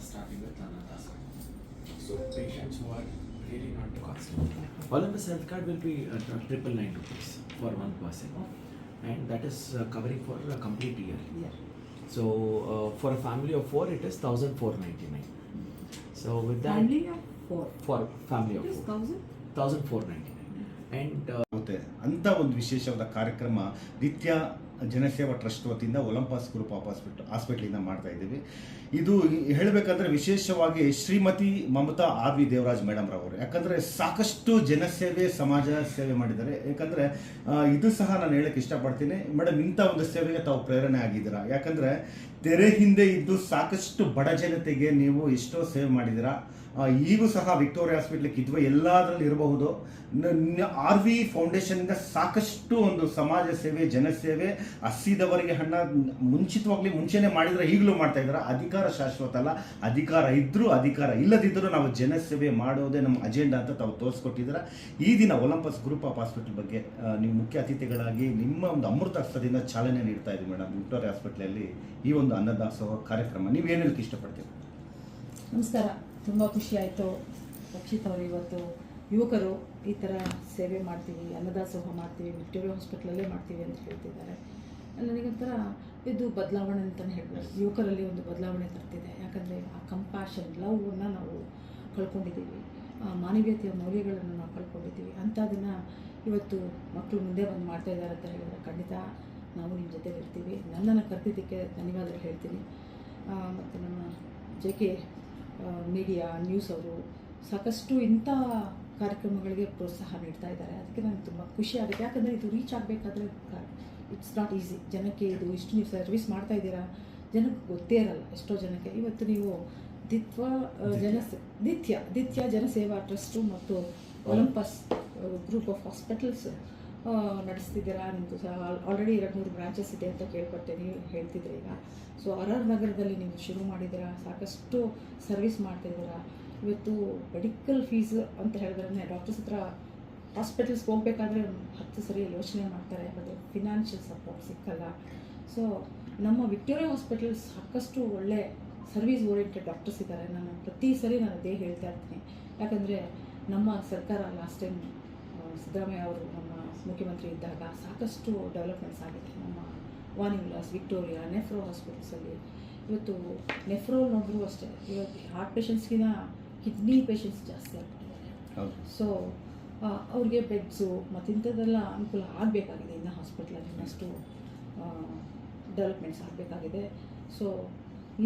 starting with Lanataza. So patients who are really not too. Olympus Health Card will be uh, triple nine rupees for one person, and that is uh, covering for a complete year. Yeah. So uh, for a family of four, it is thousand four ninety nine. So with that, family of four. For family of four. Thousand. Thousand four ninety nine. And. Uh, ಅಂಥ ಒಂದು ವಿಶೇಷವಾದ ಕಾರ್ಯಕ್ರಮ ನಿತ್ಯ Janaseva trust ವತಿಯಿಂದ Olympus group of hospital ಹಾಸ್ಪಿಟ್ಲಿಂದ ಮಾಡ್ತಾ ಇದ್ದೀವಿ. ಇದು ಹೇಳಬೇಕಂದ್ರೆ ವಿಶೇಷವಾಗಿ Shrimati Mamata R V Devaraj madam ರವರು. ಯಾಕಂದ್ರೆ ಸಾಕಷ್ಟು ಜನಸೇವೆ, ಸಮಾಜ ಸೇವೆ ಮಾಡಿದ್ದಾರೆ. ಯಾಕಂದ್ರೆ ಇದು ಸಹ ನಾನು ಹೇಳಕ್ ಇಷ್ಟಪಡ್ತೀನಿ. ಮೇಡಮ್, ಇಂಥ ಒಂದು ಸೇವೆಗೆ ತಾವು ಪ್ರೇರಣೆ ಆಗಿದ್ದೀರಾ? ಯಾಕಂದ್ರೆ ತೆರೆ ಹಿಂದೆ ಇದ್ದು ಸಾಕಷ್ಟು ಬಡ ಜನತೆಗೆ ನೀವು ಎಷ್ಟೋ ಸೇವೆ ಮಾಡಿದ್ದೀರಾ. ಆ, ಈಗೂ ಸಹ ವಿಕ್ಟೋರಿಯಾ ಹಾಸ್ಪಿಟ್ಲ್ ಇದ್ವ ಎಲ್ಲದರಲ್ಲಿ ಇರಬಹುದು. ಆರ್ ವಿ ಫೌಂಡೇಶನ್ ಸಾಕಷ್ಟು ಒಂದು ಸಮಾಜ ಸೇವೆ ಜನಸೇವೆ ಹಸಿದವರಿಗೆ ಹಣ ಮುಂಚಿತವಾಗ್ಲಿ ಮುಂಚೆನೆ ಮಾಡಿದ್ರೆ ಈಗಲೂ ಮಾಡ್ತಾ ಇದ್ದಾರೆ. ಅಧಿಕಾರ ಶಾಶ್ವತ ಅಲ್ಲ. ಅಧಿಕಾರ ಇದ್ದರೂ ಅಧಿಕಾರ ಇಲ್ಲದಿದ್ದರೂ ನಾವು ಜನಸೇವೆ ಮಾಡೋದೇ ನಮ್ಮ ಅಜೆಂಡಾ ಅಂತ ತಾವು ತೋರಿಸ್ಕೊಟ್ಟಿದ್ದೀರಾ. ಈ ದಿನ ಒಲಂಪಸ್ ಗ್ರೂಪ್ ಆಫ್ ಹಾಸ್ಪಿಟಲ್ ಬಗ್ಗೆ ನೀವು ಮುಖ್ಯ ಅತಿಥಿಗಳಾಗಿ ನಿಮ್ಮ ಒಂದು ಅಮೃತ ಹಸ್ತದಿಂದ ಚಾಲನೆ ನೀಡ್ತಾ ಇದ್ದೀವಿ ಮೇಡಮ್ ವಿಕ್ಟೋರಿಯಾ ಹಾಸ್ಪಿಟ್ಲಲ್ಲಿ ಈ ಒಂದು ಅನ್ನದಾಸೋಹ ಕಾರ್ಯಕ್ರಮ. ನೀವು ಏನು ಹೇಳಕ್ಕೆ ಇಷ್ಟಪಡ್ತೀರಿ? ನಮಸ್ಕಾರ. ತುಂಬ ಖುಷಿ ಆಯಿತು. ರಕ್ಷಿತ್ ಅವರು ಇವತ್ತು ಯುವಕರು ಈ ಥರ ಸೇವೆ ಮಾಡ್ತೀವಿ ಅನ್ನದಾಸೋಹ ಮಾಡ್ತೀವಿ ವಿಕ್ಟೋರಿಯಾ ಹಾಸ್ಪಿಟ್ಲಲ್ಲೇ ಮಾಡ್ತೀವಿ ಅಂತ ಹೇಳ್ತಿದ್ದಾರೆ. ನನಗೊಂಥರ ಇದು ಬದಲಾವಣೆ ಅಂತಲೇ ಹೇಳ್ಬೋದು. ಯುವಕರಲ್ಲಿ ಒಂದು ಬದಲಾವಣೆ ತರ್ತಿದೆ. ಯಾಕಂದರೆ ಆ ಕಂಪ್ಯಾಷನ್ ಲವ್ವನ್ನು ನಾವು ಕಳ್ಕೊಂಡಿದ್ದೀವಿ. ಆ ಮಾನವೀಯತೆಯ ಮೌಲ್ಯಗಳನ್ನು ನಾವು ಕಳ್ಕೊಂಡಿದ್ದೀವಿ. ಅಂಥದನ್ನು ಇವತ್ತು ಮಕ್ಕಳು ಮುಂದೆ ಬಂದು ಮಾಡ್ತಾ ಇದ್ದಾರೆ ಅಂತ ಹೇಳಿದ್ರೆ ಖಂಡಿತ ನಾವು ನಿಮ್ಮ ಜೊತೆಗೆ ಇರ್ತೀವಿ. ನನ್ನನ್ನು ಕರೆದಿದ್ದಕ್ಕೆ ಧನ್ಯವಾದಗಳು ಹೇಳ್ತೀನಿ. ಮತ್ತು ನಮ್ಮ ಜೆ ಕೆ ಮೀಡಿಯಾ ನ್ಯೂಸ್ ಅವರು ಸಾಕಷ್ಟು ಇಂಥ ಕಾರ್ಯಕ್ರಮಗಳಿಗೆ ಪ್ರೋತ್ಸಾಹ ನೀಡ್ತಾ ಇದ್ದಾರೆ. ಅದಕ್ಕೆ ನನಗೆ ತುಂಬ ಖುಷಿ ಆಗುತ್ತೆ. ಯಾಕಂದರೆ ಇದು ರೀಚ್ ಆಗಬೇಕಾದ್ರೆ ಇಟ್ಸ್ ನಾಟ್ ಈಸಿ ಜನಕ್ಕೆ ಇದು ಇಷ್ಟು ನೀವು ಸರ್ವಿಸ್ ಮಾಡ್ತಾ ಇದ್ದೀರಾ? ಜನಕ್ಕೆ ಗೊತ್ತೇ ಇರಲ್ಲ ಎಷ್ಟೋ ಜನಕ್ಕೆ. ಇವತ್ತು ನೀವು ದಿತ್ವ ಜನ ದಿತ್ಯ. ದಿತ್ಯ ಜನಸೇವಾ ಟ್ರಸ್ಟು ಮತ್ತು ಒಲಂಪಸ್ ಗ್ರೂಪ್ ಆಫ್ ಹಾಸ್ಪಿಟಲ್ಸ್ ನಡೆಸ್ತಿದ್ದೀರಾ ನಿಮ್ಮದು ಸಹ ಆಲ್ರೆಡಿ ಎರಡು ಮೂರು ಬ್ರಾಂಚಸ್ ಇದೆ ಅಂತ ನೀವು ಹೇಳ್ತಿದ್ರಿ ಈಗ. ಸೊ ಆರ್ ಆರ್ ನಗರದಲ್ಲಿ ನೀವು ಶುರು ಮಾಡಿದ್ದೀರಾ? ಸಾಕಷ್ಟು ಸರ್ವಿಸ್ ಮಾಡ್ತಿದ್ದೀರಾ? ಇವತ್ತು ಮೆಡಿಕಲ್ ಫೀಸ್ ಅಂತ ಹೇಳಿದ್ರೆ ಡಾಕ್ಟರ್ಸ್ ಹತ್ರ ಹಾಸ್ಪಿಟಲ್ಸ್ಗೆ ಹೋಗ್ಬೇಕಾದ್ರೆ ಹತ್ತು ಸರಿ ಯೋಚನೆ ಮಾಡ್ತಾರೆ ಯಾಕಂದರೆ ಫಿನಾನ್ಷಿಯಲ್ ಸಪೋರ್ಟ್ ಸಿಕ್ಕಲ್ಲ. ಸೊ ನಮ್ಮ ವಿಕ್ಟೋರಿಯಾ ಹಾಸ್ಪಿಟಲ್ ಸಾಕಷ್ಟು ಒಳ್ಳೆ ಸರ್ವಿಸ್ ಓರಿಯೆಂಟೆಡ್ ಡಾಕ್ಟರ್ಸ್ ಇದ್ದಾರೆ. ನಾನು ಪ್ರತಿ ಸರಿ ನಾನು ಅದೇ ಹೇಳ್ತಾ ಇರ್ತೀನಿ. ಯಾಕಂದರೆ ನಮ್ಮ ಸರ್ಕಾರ ಲಾಸ್ಟ್ ಟೈಮ್ ಸಿದ್ದರಾಮಯ್ಯ ಅವರು ನಮ್ಮ ಮುಖ್ಯಮಂತ್ರಿ ಇದ್ದಾಗ ಸಾಕಷ್ಟು ಡೆವಲಪ್ಮೆಂಟ್ಸ್ ಆಗಿದೆ ನಮ್ಮ ವಾನಿ ವಿಲಾಸ್ ವಿಕ್ಟೋರಿಯಾ ನೆಫ್ರೋ ಹಾಸ್ಪಿಟಲ್ಸಲ್ಲಿ ಇವತ್ತು ನೆಫ್ರೋ ನೋಡಿದ್ರು ಅಷ್ಟೇ. ಇವತ್ತು ಹಾರ್ಟ್ ಪೇಷಂಟ್ಸ್ಗಿನ ಕಿಡ್ನಿ ಪೇಷಂಟ್ಸ್ ಜಾಸ್ತಿ ಆಗ್ಬಿಟ್ಟಿದ್ದಾರೆ ಸೊ ಅವ್ರಿಗೆ ಬೆಡ್ಸು ಮತ್ತು ಇಂಥದ್ದೆಲ್ಲ ಅನುಕೂಲ ಆಗಬೇಕಾಗಿದೆ. ಇನ್ನು ಹಾಸ್ಪಿಟ್ಲಲ್ಲಿ ಇನ್ನಷ್ಟು ಡೆವಲಪ್ಮೆಂಟ್ಸ್ ಆಗಬೇಕಾಗಿದೆ. ಸೊ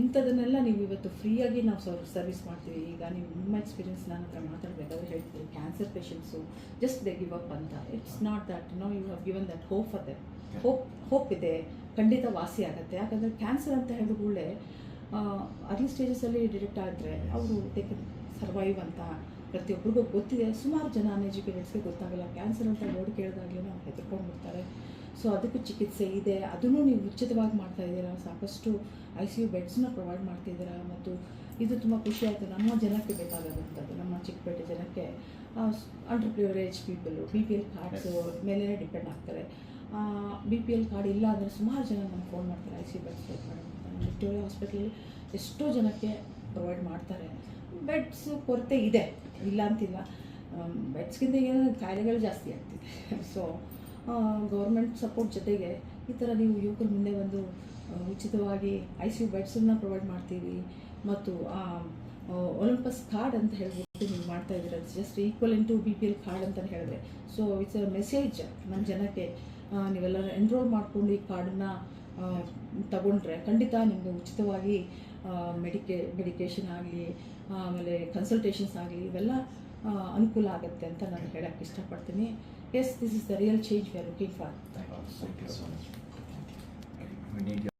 ಇಂಥದನ್ನೆಲ್ಲ ನೀವು ಇವತ್ತು ಫ್ರೀಯಾಗಿ ನಾವು ಸರ್ ಸರ್ವಿಸ್ ಮಾಡ್ತೀವಿ. ಈಗ ನೀವು ನಿಮ್ಮ ಎಕ್ಸ್ಪೀರಿಯನ್ಸ್ ನಾನು ಹತ್ರ ಅವ್ರು ಹೇಳ್ತೀವಿ cancer patients just they give up ಅಂತ. It's not that no you have given that hope for them hope hope ಇದೆ. ಖಂಡಿತ ವಾಸಿ ಆಗುತ್ತೆ. ಯಾಕಂದರೆ ಕ್ಯಾನ್ಸರ್ ಅಂತ ಹೇಳಿದ ಕೂಡಲೇ ಅರ್ಲಿ ಸ್ಟೇಜಸಲ್ಲಿ ಡಿಟೆಕ್ಟ್ ಆದರೆ ಅವರು ಟೇಕ್ ಸರ್ವೈವ್ ಅಂತ ಪ್ರತಿಯೊಬ್ಬರಿಗೂ ಗೊತ್ತಿದೆ. ಸುಮಾರು ಜನ ಅನ್ಎಜುಕೇಟೆಡ್ಸ್ಗೆ ಗೊತ್ತಾಗಲ್ಲ. ಕ್ಯಾನ್ಸರ್ ಅಂತ ನೋಡಿ ಕೇಳಿದಾಗಲೇ ನಾವು ಹೆದರ್ಕೊಂಡ್ಬಿಡ್ತಾರೆ. ಸೊ ಅದಕ್ಕೂ ಚಿಕಿತ್ಸೆ ಇದೆ. ಅದನ್ನು ನೀವು ಉಚಿತವಾಗಿ ಮಾಡ್ತಾ ಇದ್ದೀರಾ? ಸಾಕಷ್ಟು ಐ ಸಿ ಯು ಬೆಡ್ಸ್ನ ಪ್ರೊವೈಡ್ ಮಾಡ್ತಿದ್ದೀರಾ ಮತ್ತು ಇದು ತುಂಬ ಖುಷಿ ಆಯಿತು. ನಮ್ಮ ಜನಕ್ಕೆ ಬೇಕಾಗಿರುವಂಥದ್ದು ನಮ್ಮ ಚಿಕ್ಕಪೇಟೆ ಜನಕ್ಕೆ under privilege people B P L cards ಮೇಲೇ ಡಿಪೆಂಡ್ ಆಗ್ತಾರೆ. ಬಿ ಪಿ ಎಲ್ ಕಾರ್ಡ್ ಇಲ್ಲ ಅಂದರೆ ಸುಮಾರು ಜನ ನಮ್ಗೆ ಫೋನ್ ಮಾಡ್ತಾರೆ I C U beds provide ಮಾಡ್ತಾರೆ. ವಿಕ್ಟೋರಿಯಾ ಹಾಸ್ಪಿಟಲಲ್ಲಿ ಎಷ್ಟೋ ಜನಕ್ಕೆ ಪ್ರೊವೈಡ್ ಮಾಡ್ತಾರೆ. ಬೆಡ್ಸ್ ಕೊರತೆ ಇದೆ. ಇಲ್ಲ ಅಂತಿಲ್ಲ. ಬೆಡ್ಸ್ಗಿಂತ ಏನೋ ಕಾಯಿಲೆಗಳು ಜಾಸ್ತಿ ಆಗ್ತಿದೆ. ಸೊ ಗೌರ್ಮೆಂಟ್ ಸಪೋರ್ಟ್ ಜೊತೆಗೆ ಈ ಥರ ನೀವು ಯುವಕರ ಮುಂದೆ ಬಂದು ಉಚಿತವಾಗಿ ಐ ಸಿ ಯು ಬೆಡ್ಸನ್ನು ಪ್ರೊವೈಡ್ ಮಾಡ್ತೀವಿ ಮತ್ತು, ಆ ಒಲಿಂಪಸ್ ಕಾರ್ಡ್ ಅಂತ ಹೇಳ್ಬಿಟ್ಟು ನೀವು ಮಾಡ್ತಾ ಇದ್ದೀರ. Just equal in to B P L card ಅಂತಲೇ ಹೇಳಿದ್ರೆ. ಸೊ ಇಟ್ಸ್ ಅ ಮೆಸೇಜ್ ನಮ್ಮ ಜನಕ್ಕೆ. ನೀವೆಲ್ಲ ಎನ್ರೋಲ್ ಮಾಡ್ಕೊಂಡು ಈ ಕಾರ್ಡನ್ನು ತಗೊಂಡ್ರೆ ಖಂಡಿತ ನಿಮಗೆ ಉಚಿತವಾಗಿ ಮೆಡಿಕೆ ಮೆಡಿಕೇಷನ್ ಆಗಲಿ, ಆಮೇಲೆ ಕನ್ಸಲ್ಟೇಷನ್ಸ್ ಆಗಲಿ ಇವೆಲ್ಲ ಅನುಕೂಲ ಆಗುತ್ತೆ ಅಂತ ನಾನು ಹೇಳೋಕ್ಕೆ ಇಷ್ಟಪಡ್ತೀನಿ. Yes, this is the real change we are looking for. Thank you so much. We need your